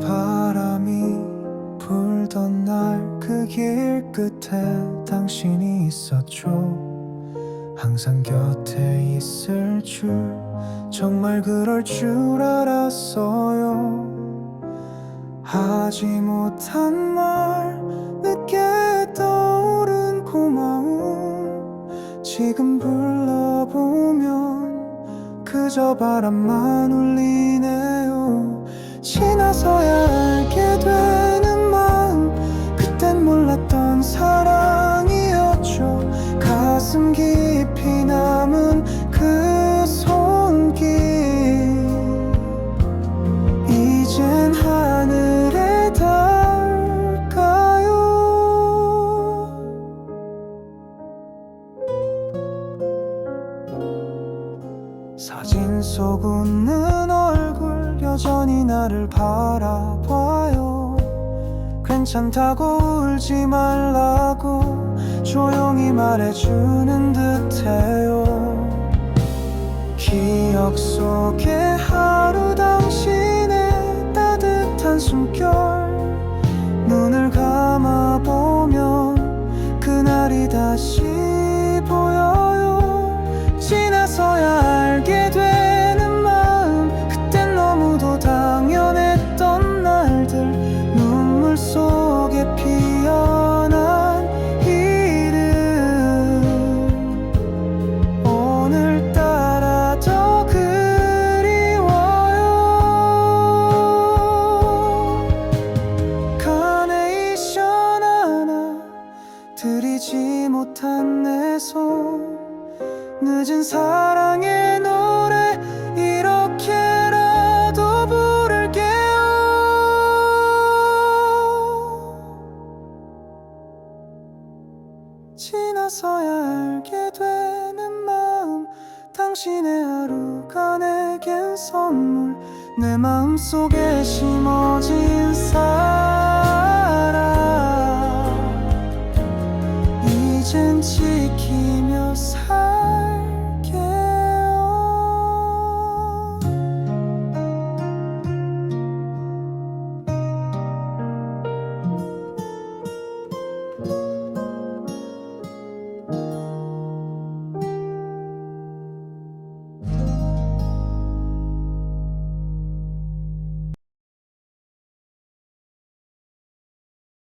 바람이 불던 날 그 길 끝에 당신이 있었죠. 항상 곁에 있을 줄 정말 그럴 줄 알았어요. 하지 못한 말 지금 불러보면 그저 바람만 울리네요. 지나서야 알게 되는 마음 그땐 몰랐던 사랑이었죠. 가슴 깊이 남은 사진 속 웃는 얼굴 여전히 나를 바라봐요. 괜찮다고 울지 말라고 조용히 말해주는 듯해요. 기억 속에 하루 당신의 따뜻한 숨결 내 손 늦은 사랑의 노래 이렇게라도 부를게요. 지나서야 알게 되는 마음 당신의 하루가 내겐 선물. 내 마음속에 심어진 낮은 지키며 살